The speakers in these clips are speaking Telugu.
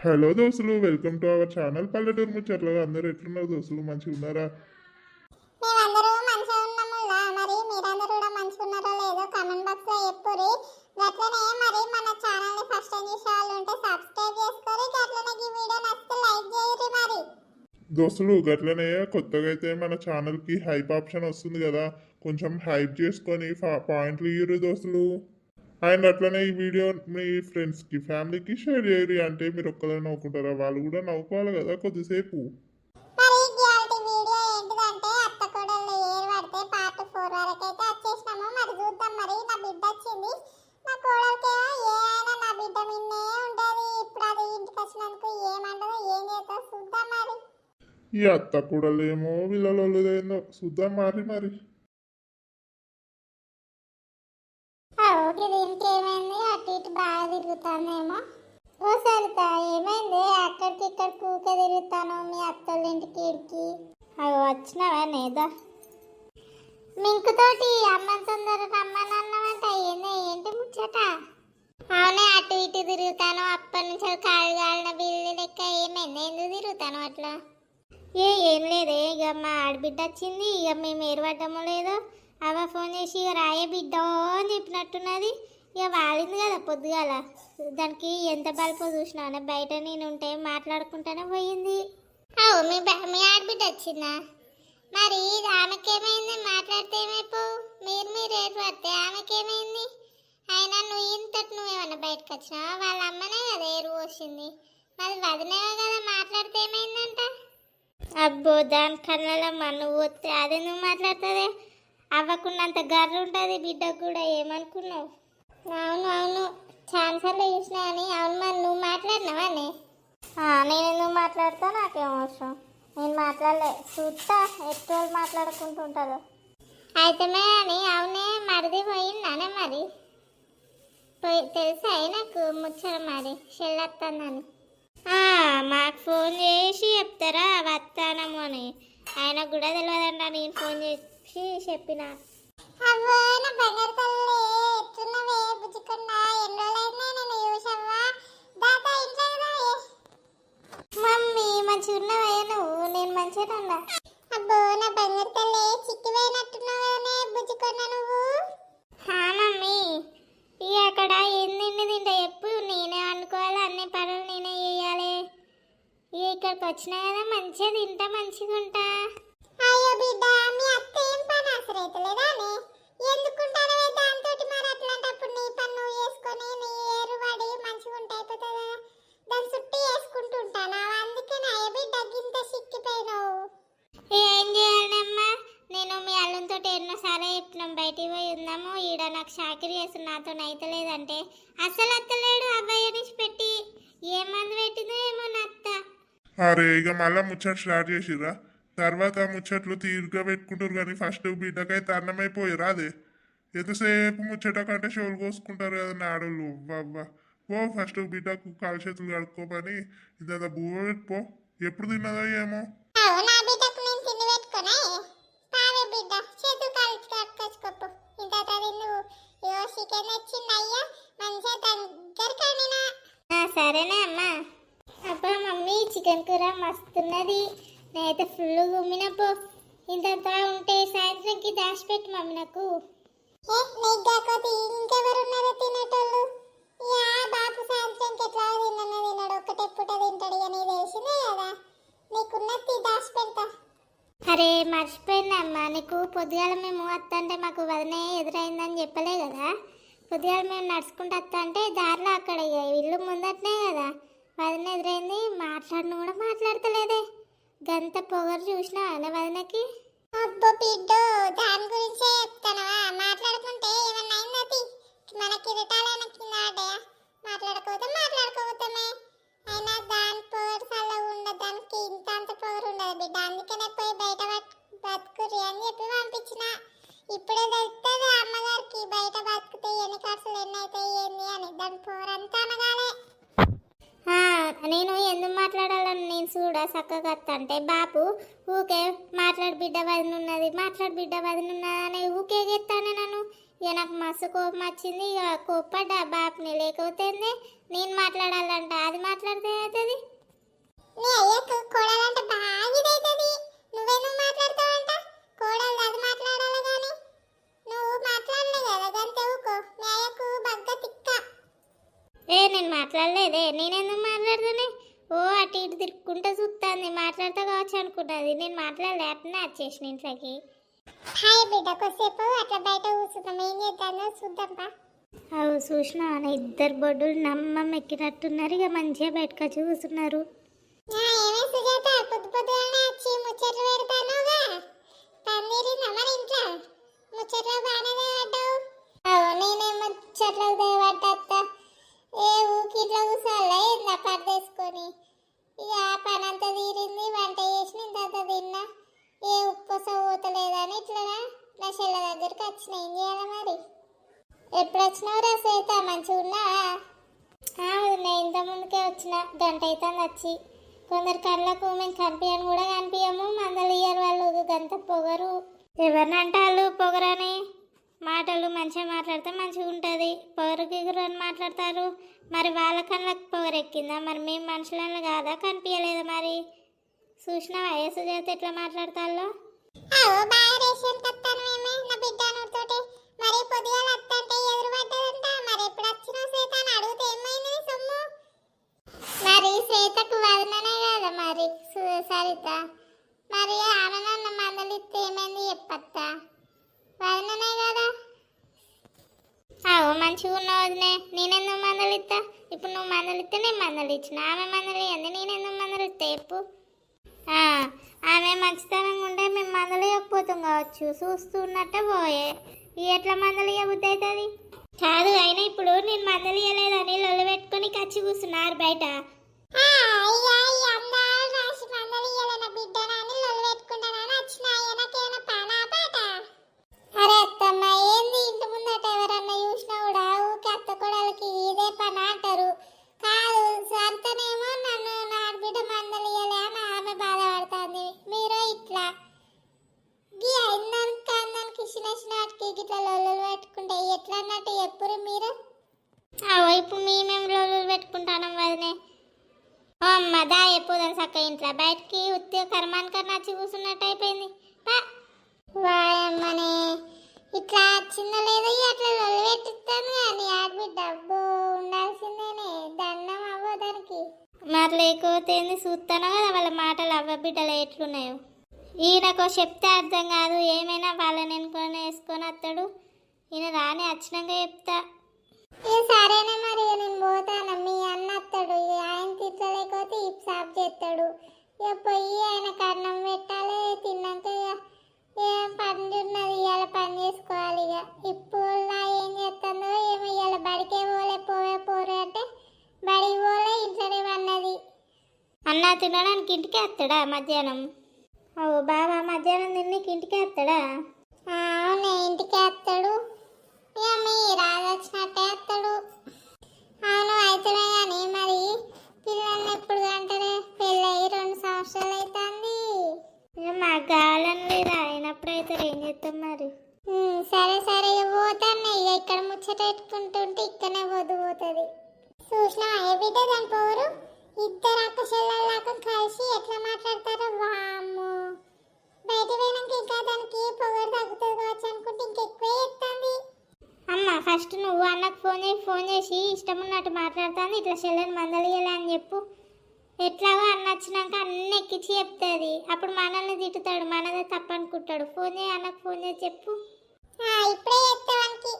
హలో దోస్తులు వెల్కమ్ టు అవర్ ఛానల్ పల్లెటూరు ముచ్చట్లు అందరూ ఎట్లున్నారు దోస్తులు? మంచిగా ఉన్నారా? మేమందరూ మంచిగా ఉన్నాములా మరి మీరందరూ కూడా మంచిగా ఉన్నారో లేదో కామెంట్ బాక్స్లో చెప్పుర్రి. గట్లనే మరి మన ఛానల్ని ఫస్ట్ టైం చూసే వాళ్ళు ఉంటే సబ్స్క్రైబ్ చేసుకోరి గట్లనే ఈ వీడియో నచ్చితే లైక్ చేయరి మరి. దోస్తులు గట్లనే కొత్తగా అయితే మన ఛానల్కి హైప్ ఆప్షన్ వస్తుంది కదా. కొంచెం హైప్ చేసుకొని పాయింట్లు ఇయ్యరు దోస్తులు. అండ్ అట్లనే ఈ వీడియో మీ ఫ్రెండ్స్కి ఫ్యామిలీకి షేర్ చేయరు అంటే మీరు ఒక్కరే నవ్వుకుంటారా? వాళ్ళు కూడా నవ్వుకోవాలి కదా కొద్దిసేపు. ఈ అత్త కూడా లేమో వీళ్ళలో చూద్దాం మరి మరి. అప్పుడు దీనికి ఏమైంది? అటు ఇటు బాగా తిరుగుతానేమో ఓ సరిత ఏమైంది? అక్కడికి ఇక్కడ కూక తిరుగుతాను మీ అత్తల ఇంటికి ఇడికి అవి వచ్చినావా నేదా? మింకుతోటి అమ్మని తొందర రమ్మని అన్నామంట ఏంది ఏంటి ముచ్చట? అవునే అటు ఇటు తిరుగుతాను అప్పటి నుంచి కాలు కాలిన బిల్లు లెక్క ఏమైంది? ఎందుకు తిరుగుతాను అట్లా? ఏ ఏం లేదే. ఇక మా ఆడబిడ్డ వచ్చింది. ఇక మేము ఏర్పడ్డమో లేదో అవ ఫోన్ చేసి ఇక రాయే బిడ్డ అని చెప్పినట్టున్నది. ఇక వాలింది కదా పొద్దుగాల. దానికి ఎంత బల్పో చూసినా బయట నేను ఉంటే మాట్లాడుకుంటానే పోయింది. అవు మీ మీ ఆడబిడ్డ వచ్చిందా? మరి ఆమెకేమైంది? మాట్లాడితే ఏమైపో? మీరు మీరు ఏర్పడితే ఆమెకేమైంది? అయినా నువ్వు ఇంతటి నువ్వేమన్నా బయటకు వచ్చినావా? వాళ్ళ అమ్మనే కదా ఏరు పోసింది. మరి వదిలేవా కదా మాట్లాడితే ఏమైందంట? అబ్బో దాని కళ్ళలో మన్ను పోతే అదే నువ్వు మాట్లాడుతుంది అవ్వకున్నంత గర్ర ఉంటుంది బిడ్డకు కూడా ఏమనుకున్నావు? అవును అవును. ఛాన్సర్లో చూసినా అని అవును మరి నువ్వు మాట్లాడినావానే నేను ఎందుకు మాట్లాడతా? నాకేం అవసరం. నేను మాట్లాడలే. చూస్తా ఎక్కువ మాట్లాడుకుంటుంటారు అయితేమే అని అవునే మరిది పోయిందానే మరి? పోయి తెలుసా నాకు ముచ్చట మరి? చెల్లెత్తానని మాకు ఫోన్ చేసి చెప్తారా? వస్తానము అని. ఆయన కూడా తెలియదంట నేను ఫోన్ చేసి చెప్పిన. ఉన్నావా నువ్వు? నేను మంచిగా ఉన్నా. అబ్బో నా బంగారు తల్లి చిక్కిపోయినట్టున్నావానే బుజ్జికొన్నా నువ్వు? హా మమ్మీ. ఇక అక్కడ ఏం తిండి తింటా చెప్పు. నేనే అన్ని పనులు నేనే చేయాలి. ఇక ఇక్కడికి వచ్చినా కదా మంచిగా తింటా మంచిగా ఉంటా. చెప్పినాం బయటికి పోయి ఉందాము. ఈడ నాకు షాకిరి చేస్తున్న నాతో అయితలేదంటే అసలు అత్తలేడు అబ్బాయి అనేసి పెట్టి. ఏ మందు పెట్టిందో ఏమో నా అత్త అరే ఇక మళ్ళా ముచ్చట స్టార్ట్ చేసిరా తర్వాత ముచ్చట్లు తీరుగా పెట్టుకుంటారు కానీ ఫస్ట్ బిడ్డకైతే అన్నమైపోయారు అదే. ఎంతసేపు ముచ్చట కంటే షోలు కోసుకుంటారు కదా నాడోళ్ళు. అవ్వ పో ఫస్ట్ బిడ్డకు కాలు చేతులు కడుక్కోమని ఇదంతా బువ్వ పెట్టుకో. ఎప్పుడు తిన్నదో ఏమో అవు నా బిడ్డకు నేను తిండి పెట్టుకున్నా పావే బిడ్డ చేతులు కాలు కట్టుకొచ్చుకోపు ఇంత నువ్వు ఇగో చికెన్ వచ్చింది అయ్యా మంచిగా దగ్గరకనినా సరేనే అమ్మా అబ్బా మమ్మీ చికెన్ కూర మస్తున్నది. నేనైతే ఫుల్ గుమ్మినప్పు ఇంత ఉంటే సాయంత్రంకి దాచిపెట్టు మమ్మీ నాకు. తినేటోళ్ళు? యా బాపు సాయంత్రంకి ఎట్లా తిన్నాను తిన్నాడు. ఒక్కటే పూట తింటాడు అని తెలిసిందే కదా? నీకున్నది దాచి పెడతా. అరే మర్చిపోయిందమ్మా నీకు పొద్దుగాల మేము వస్తా అంటే మాకు వదినే ఎదురైందని చెప్పలే కదా. పొద్దుగాల మేము నడుచుకుంటూ వస్తా అంటే దారిలో అక్కడ ఇల్లు ముందట్నే కదా. వదిన ఎదురైంది. మాట్లాడిన కూడా మాట్లాడతలేదే. గంత పొగరు చూసిన అలా వదినకి. అబ్బో బిడ్డు దాని గురించే చెప్తానవా? మాట్లాడుకుంటే ఏమన్నా అయిందది మనకి రిటాలైన కింద ఆడయా మాట్లాడుకోవద్దమే చూడ చక్కగా అంటే బాపు ఊకే మాట్లాడు బిడ్డ వదిన ఉన్నది మాట్లాడు బిడ్డ వదిన ఉన్నది అని ఊకే చెప్తానే నన్ను. ఇక నాకు మస్తు కోపం వచ్చింది ఇక కోప్పడ్డా బాపుని. లేకపోతే? నేను మాట్లాడాలంట అది మాట్లాడితే అవుతుంది ఏ నేను మాట్లాడలేదే నేనెందుకు మాట్లాడుతానే ఓ అటు ఇటు తిరుక్కుంటూ చూస్తాంది మాట్లాడతా కావచ్చు అనుకున్నది నేను మాట్లాడలే అట్నే వచ్చేసిన ఇంట్లోకి. హాయ్ బిడ్డ కొద్దిసేపు అట్లా బయట కూర్చుందాం. ఏం చేద్దామో చూద్దాంపా అవు చూసిన ఇద్దరు బొడ్డులు నమ్మం ఎక్కినట్టున్నారు. ఇక మంచిగా బయటకు వచ్చి కూర్చున్నారు. ఏమే సుజాత పొద్దు పొద్దుగానే వచ్చి ముచ్చట్లు పెడతానుగా పన్నీరిందా మరి ఇంట్లో? ముచ్చట్లు బాగానే పడ్డావు నేనే ముచ్చట్లు దేవట్ట ఏ ఊకి ఇట్లా కూర్చోాలా ఏందా పడదేసుకొని ఇక ఆ పని అంతా తీరింది వంట చేసిన ఇంత తిన్నా ఏ ఉప్పు పోతలేదని ఇట్లా నా చెల్ల దగ్గరికి వచ్చిన ఏం చేయాలి మరి ఎప్పుడు వచ్చినావు శ్వేత మంచిగా ఉన్నా నేను ఇంత ముందుకే వచ్చిన. గంట అవుతుంది వచ్చి. కొందరు కళ్ళకు మేము కనిపించను కూడా కనిపించము మందలు ఇయ్యరు వాళ్ళు. గంత పొగరు. ఎవరినంటే వాళ్ళు పొగరని? మాటలు మంచిగా మాట్లాడితే మంచిగా ఉంటుంది పొగరు గిగురు అని మాట్లాడతారు. మరి వాళ్ళ కళ్ళకు పొగరెక్కిందా? మరి మేము మనుషులను కాదా? కనిపించలేదు మరి? చూసిన వయసు చేస్తే ఎట్లా మాట్లాడతాలో బాగా రేషన్ కత్తాను మేమే నా బిడ్డ తోటి మరి పొద్దుగాల అత్తంటే ఎదురు పడ్డదంట మరి ఎప్పుడు వచ్చినా శ్వేత అని అడిగితే ఏమైంది సొమ్ము మరి శ్వేతకు వదననే కదా మరి సు- సరిత మరి ఆమె నన్ను మందలిస్తే ఏమైంది చెప్పత్తా వదననే కదా అవు మంచిగా ఉన్నావు వదినే నేనెందుకు మందలిస్తా? ఇప్పుడు నువ్వు మందలిస్తే నేను మందలిచ్చిన. ఆమె మందలియంది నేనెందుకు మందలిస్తా? చెప్పు. ఎప్పు ఆమె మంచితనంగా ఉంటే మేము మందలియకపోతాం కావచ్చు. చూస్తున్నట్టే పోయే. ఎట్లా మందలియబుద్ధి అవుతుంది కాదు అయినా ఇప్పుడు నేను మందలియలేదని లొల్లు పెట్టుకొని కచ్చి కూర్చున్నారు బయట. అరే పెట్టుకుంటాం ఓ అమ్మ దా ఎప్పుదని చక్క ఇంట్లో బయటికి ఉత్తే కర్మానికన్నా వచ్చి కూర్చున్నట్టు అయిపోయింది. వాయమ్మనే ఇట్లా చిన్న లేదో అట్లా లొల్లు పెట్టిస్తాను కానీ ఆడబిడ్డ డబ్బు ఉండాల్సిందేనే దండం అవ్వ దానికి. మరి లేకపోతే చూస్తాను కదా వాళ్ళ మాటలు అవ్వ బిడ్డలు ఎట్లున్నాయో. ఈయనకు చెప్తే అర్థం కాదు ఏమైనా వాళ్ళని ఎన్నుకొని వేసుకొని వస్తాడు. ఈయన రాని వచ్చినాక చెప్తా. సరేనా మరి నేను పోతాను. మీ అన్న వస్తాడు. ఆయన తిట్టలేకపోతే ఇప్ సాఫ్ చేస్తాడు. ఇక పోయి ఆయన కన్నం పెట్టాలి. తిన్నాక ఏం పని ఉన్నది? ఇవాళ పని చేసుకోవాలి ఇక. ఇప్పుడు ఏం చేస్తుందో ఏమో ఇవాళ బడికే పోలే పోవే పోరే అంటే బడికి పోలే ఇంట్లోనే అన్నది అన్న తినడానికి ఇంటికి వస్తాడా మధ్యాహ్నం? ఓ బాబా మధ్యాహ్నం తిన్నకి ఇంటికి వస్తాడా? అవునే ఇంటికి వస్తాడు. ఇక మీ రాదొచ్చినట్టే వస్తాడు అవును అవుతాడే కానీ మరి పిల్లల్ని ఎప్పుడు అంటారే పెళ్ళయి రెండు సంవత్సరాలు అవుతుంది మాకు కావాలని లేదు అయినప్పుడైతే ఏం చేస్తాం మరి? సరే సరే పోతాను. ఇక ఇక్కడ ముచ్చట పెట్టుకుంటుంటే ఇక్కడనే పోదు పోతుంది. చూసినా ఏ బిడ్డ దాని పోరు ఇద్దరు అక్క చెల్లెళ్ళాక కలిసి ఎట్లా మాట్లాడతారో వామ్మో. బయట పోయినాక ఇంకా దానికి పొగరు తగ్గుతుంది కావచ్చు అనుకుంటే ఇంకెక్కువే చెప్తాంది అమ్మ ఫస్ట్ నువ్వు అన్నకు ఫోన్ చేసి ఫోన్ చేసి ఇష్టం ఉన్నట్టు మాట్లాడుతాను ఇట్లా చెల్లెని మందలియలే అని చెప్పు. ఎట్లాగో అన్న వచ్చినాక అన్ని ఎక్కించి చెప్తుంది. అప్పుడు మనల్ని తిట్టుతాడు మనదే తప్పనుకుంటాడు. ఫోన్ చేయి అన్నకు ఫోన్ చేసి చెప్పు. ఇప్పుడే చెప్తావానికి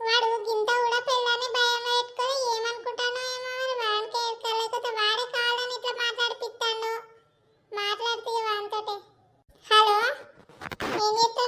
వాడు గింత కూడా పెళ్ళని భయం పెట్టుకొని ఏమనుకుంటానో ఏమో మరి వాడికి ఎక్కలేకపోతే వాడే కావాలని ఇట్లా మాట్లాడిపిస్తాను మాట్లాడితే వానితోటే. హలో? ఏం చెప్తున్నారా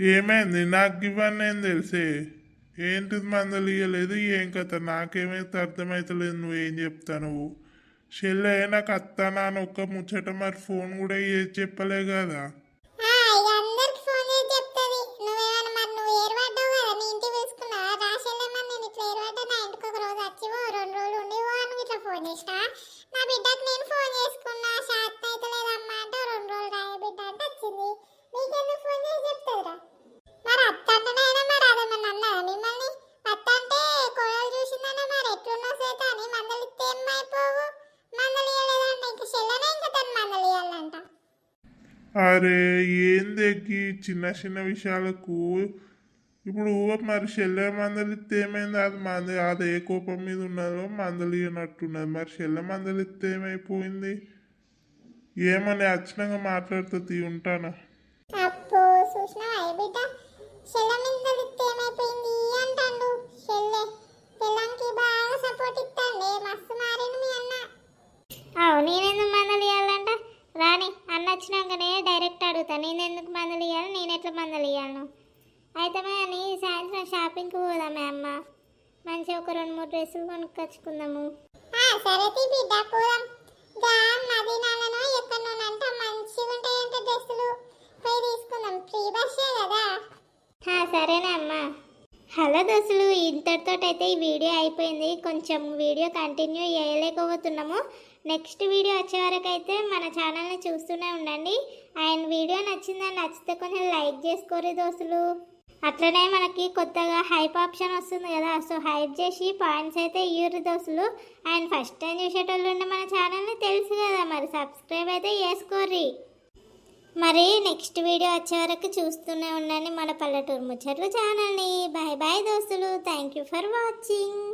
ఏమైంది? నాకు ఇవన్నీ ఏం తెలిసే? ఏంటిది మందులు ఇవ్వలేదు ఏం కథ? నాకేమైతే అర్థమవుతలేదు నువ్వేం చెప్తా నువ్వు? చెల్లె నాకు అత్త అని ఒక్క ముచ్చట మరి ఫోన్ కూడా ఏది చెప్పలే కదా. అరే ఏంది ఎక్కి చిన్న చిన్న విషయాలకు? ఇప్పుడు మరి చెల్లె మందలిస్తే ఏమైంది? అది మంది అది ఏ కోపం మీద ఉన్నదో మందలు ఇవ్వనట్టున్నది మరి చెల్లె మందలిస్తే ఏమైపోయింది? ఏమని వచ్చినాక మాట్లాడుతూ తీ ఉంటాను నేనెందుకు మందలు ఇవ్వాలంట రాని అన్న వచ్చినాకనే డైరెక్ట్ అడుగుతా. నేను ఎందుకు మందలు ఇవ్వాలి నేను ఎట్లా మందలు ఇవ్వను అయితే అని సాయంత్రం షాపింగ్కి పోదామే అమ్మ. మంచిగా ఒక రెండు మూడు డ్రెస్సులు కొనుక్కొచ్చుకుందాము. సరే బిడ్డ పోదాం. గా మదీనాలను ఎక్కడోనంట మంచిగా ఉంటాయంట డ్రెస్సులు. పోయి తీసుకుందాం. ఫ్రీ బస్సే కదా. సరేనా అమ్మా. హలో దోస్తులు ఇంతటితో అయితే ఈ వీడియో అయిపోయింది. కొంచెం వీడియో కంటిన్యూ చేయలేకపోతున్నాము. నెక్స్ట్ వీడియో వచ్చే వరకు అయితే మన ఛానల్ని చూస్తూనే ఉండండి. అండ్ వీడియో నచ్చిందని నచ్చితే కొంచెం లైక్ చేసుకోరు దోస్తులు. అట్లనే మనకి కొత్తగా హైప్ ఆప్షన్ వస్తుంది కదా సో హైప్ చేసి పాయింట్స్ అయితే ఇయ్యూరు దోస్తులు. అండ్ ఫస్ట్ టైం చూసేటోళ్ళు ఉండే మన ఛానల్ని తెలుసు కదా మరి సబ్స్క్రైబ్ అయితే చేసుకోర్రి. మరి నెక్స్ట్ వీడియో వచ్చే వరకు చూస్తూనే ఉండండి మన పల్లెటూరు ముచ్చట్లు ఛానల్ని. బాయ్ బాయ్ దోస్తులు. Thank you for watching.